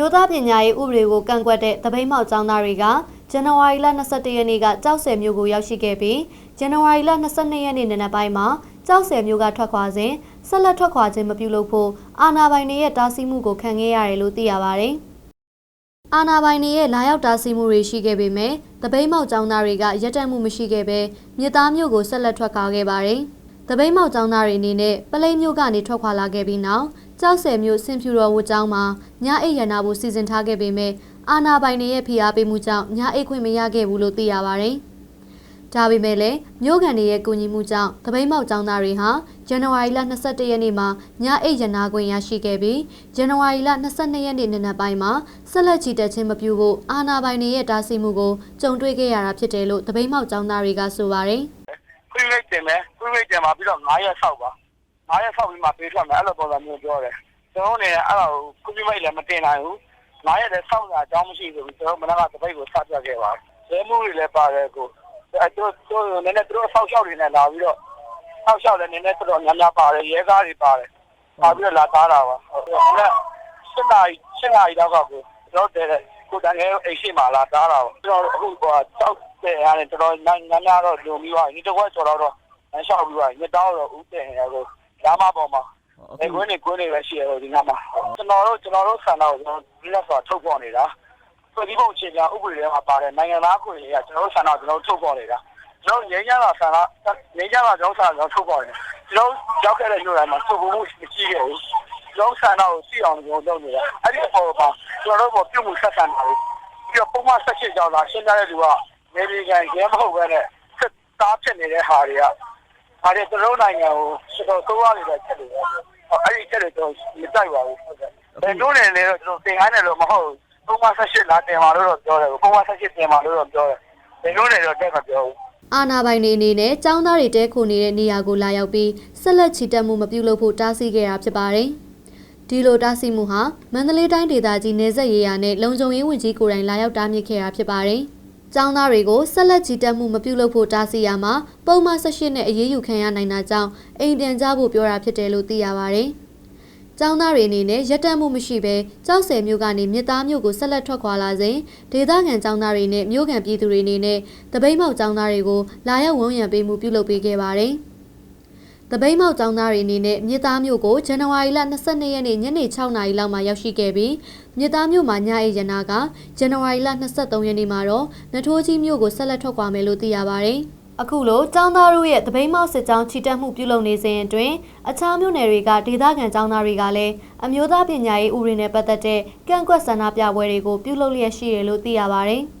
မျိုးသားပညာရေးဥပဒေကိုကန့်ကွက်တဲ့တပိတ်မောက်ကျောင်းသားတွေကဇန်နဝါရီလ22ရက်နေ့ကကြောက်ဆယ်မြို့ကိုရောက်ရှိခဲ့ပြီးဇန်နဝါရီလ22ရက်နေ့နံနက်ပိုင်းမှာကြောက်ဆယ်မြို့ကထွက်ခွာစဉ်ဆက်လက်ထွက်ခွာခြင်းမပြုလုပ်ဖို့အာဏာပိုင်တွေရဲ့တားဆီးမှုကိုခံခဲ့ရတယ်လို့သိရပါတယ်။အာဏာပိုင်တွေရဲ့လာရောက်တားဆီးမှုတွေရှိခဲ့ပေမဲ့တပိတ်မောက်ကျောင်းသားတွေကရက်တန့်မှုမရှိခဲ့ပဲမြစ်သားမြို့ကိုဆက်လက်ထွက်ခွာခဲ့ပါတယ်။တပိတ်မောက်ကျောင်းသားတွေအနေနဲ့ပလိတ်မြို့ကနေထွက်ခွာလာခဲ့ပြီးနောက် ကြောက်ဆယ်မြို့စင်ဖြူတော်ဝကျောင်းမှာညအိပ်ရနာဖို့စီစဉ်ထားခဲ့ပေမဲ့အာနာပိုင်တွေရဲ့ဖိအားပေးမှုကြောင့်ညအိပ်ခွင့်မရခဲ့ဘူးလို့သိရပါတယ်။ဒါပေမဲ့လည်းမြို့ကန်တွေရဲ့ကူညီမှုကြောင့်တပိတ်မောက်ကျောင်းသားတွေဟာဇန်နဝါရီလ22ရက်နေ့မှာညအိပ်ရနာခွင့်ရရှိခဲ့ပြီးဇန်နဝါရီလ22ရက်နေ့နံနက်ပိုင်းမှာဆက်လက်ချီတက်ခြင်းမပြုဖို့အာနာပိုင်တွေရဲ့တားဆီးမှုကိုကြုံတွေ့ခဲ့ရတာဖြစ်တယ်လို့တပိတ်မောက်ကျောင်းသားတွေကဆိုပါတယ်။ခွင့်ရိတ်တင်မယ်ခွင့်ရိတ်တင်မှာပြီးတော့9ရက်ဆောက်ပါ 9ရက်ဆောက်ပြီးမှပေးထွက်မယ်အဲ့လိုပုံစံမျိုးပြောတယ်ကျွန်တော်နေအဲ့ဒါကိုခွင့်ရိတ်လည်းမတင်နိုင်ဘူး9ရက်လည်းဆောက်တာအကြောင်းမရှိဘူးကျွန်တော်မနက်ကတပိတ်ကိုစပြခဲ့ပါရဲမှုတွေလည်းပါတယ်ကိုအဲ့တို့တို့နည်းနည်းတို့ဆောက်ရှောက်တွေနဲ့လာပြီးတော့ဆောက်ရှောက်လည်းနည်းနည်းတော်တော်များများပါတယ်ရဲကားတွေပါတယ်ပါပြီးတော့လာသားတာပါဟုတ်ကဲ့7နာရီ7နာရီတော့ကိုကျွန်တော်တဲ့ကိုတန်ငယ်အိတ်ရှိမှလာသားတာပါကျွန်တော်အခုဟိုတောက်တဲ့ရတယ်တော်တော်များများတော့လုံပြီးသွားဒီတစ်ခွက်ဆိုတော့တော့လမ်းလျှောက်ပြီးသွားညတောင်းတော့ဦးတင်ရကို ဓမ္မပေါ်မှာအဲကွင်းနေကွင်းနေပဲရှိရတော့ဒီကမှာကျွန်တော်တို့ကျွန်တော်တို့ဆန္ဒကိုကျွန်တော်ဒီလက်ဆိုတာထုတ်ပေါ်နေတာပြည်ပုံအခြေခံဥပဒေထဲမှာပါတယ်နိုင်ငံသားခွင့်ရကျွန်တော်တို့ဆန္ဒကျွန်တော်ထုတ်ပေါ်နေတာကျွန်တော်ငြိမ်းချမ်းသာဆန္ဒငြိမ်းချမ်းသာကျွန်တော်ဆန္ဒကျွန်တော်ထုတ်ပေါ်နေကျွန်တော်ရောက်ခဲ့တဲ့မြို့တိုင်းမှာစုပ်ဖို့မရှိခဲ့ဘူးကျွန်တော်ဆန္ဒကိုသိအောင်ကျွန်တော်လုပ်နေတာအဲ့ဒီအပေါ်မှာကျွန်တော်တို့ကပြုမှုဆက်ဆံတာပြီးတော့ပုံမှန်ဆက်ချစ်ကြောင်းသာရှင်းပြတဲ့လူကနေပြည်ကန်ရဲမဟုတ်ဘဲနဲ့စစ်သားဖြစ်နေတဲ့ဟာတွေက ဒါတွေကျွန်တော်နိုင်ငံကိုတော်တော်ဆိုးရနေတဲ့ချက်တွေပဲအဲ့ဒီချက်တွေတော့မတိုက်ပါဘူးဟုတ်ကဲ့ဘယ်လိုလဲလဲတော့ကျွန်တော်သင်ခိုင်းတယ်လို့မဟုတ်ပုံမှန်ဆက်ချစ်လာတင်ပါလို့တော့ပြောတယ်ပုံမှန်ဆက်ချစ်တင်ပါလို့တော့ပြောတယ်ဘယ်လိုလဲတော့တက်မပြောဘူးအာနာပိုင်တွေအနေနဲ့ចောင်းသားတွေတဲခိုနေတဲ့နေရာကိုလာရောက်ပြီးဆက်လက်ချီတက်မှုမပြုလုပ်ဖို့တားဆီးခဲ့တာဖြစ်ပါတယ်။ဒီလိုတားဆီးမှုဟာမန္တလေးတိုင်းဒေသကြီးနေဆက်ရေးရနဲ့လုံခြုံရေးဝန်ကြီးကိုယ်တိုင်လာရောက်တားမြစ်ခဲ့တာဖြစ်ပါတယ်။ ចောင်းသားတွေကိုဆက်လက်ချီတက်မှုမပြုလုပ်ဖို့တားဆီးရမှာပုံမှန်၁၈နဲ့အရေးယူခံရနိုင်တာကြောင့်အိမ်ပြန်ကြဖို့ပြောတာဖြစ်တယ်လို့သိရပါတယ်။ကျောင်းသားတွေအနေနဲ့ရက်တန့်မှုမရှိဘဲကြောက်ဆယ်မြို့ကနေမြစ်သားမြို့ကိုဆက်လက်ထွက်ခွာလာစဉ်ဒေသခံကျောင်းသားတွေနဲ့မြို့ခံပြည်သူတွေအနေနဲ့တပိတ်မောက်ကျောင်းသားတွေကိုလာရောက်ဝန်းရံပေးမှုပြုလုပ်ပေးခဲ့ပါတယ်။ တပိတ်မောက်ကျောင်းသားတွေအနေနဲ့မြစ်သားမြို့ကိုဇန်နဝါရီလ22ရက်နေ့ညနေ6နာရီလောက်မှာရောက်ရှိခဲ့ပြီးမြစ်သားမြို့မှာညအိရနာကဇန်နဝါရီလ23ရက်နေ့မှာတော့နထိုးကြီးမြို့ကိုဆက်လက်ထွက်ခွာမယ်လို့သိရပါတယ်။အခုလိုចောင်းသားတို့ရဲ့တပိတ်မောက်စစ်ကြောင်းချီတက်မှုပြုလုပ်နေစဉ်အတွင်းအခြားမြို့နယ်တွေကဒေသခံចောင်းသားတွေကလည်းအမျိုးသားပညာရေးဥပဒေနဲ့ပတ်သက်တဲ့ကန့်ကွက်ဆန္ဒပြပွဲတွေကိုပြုလုပ်လျက်ရှိတယ်လို့သိရပါတယ်။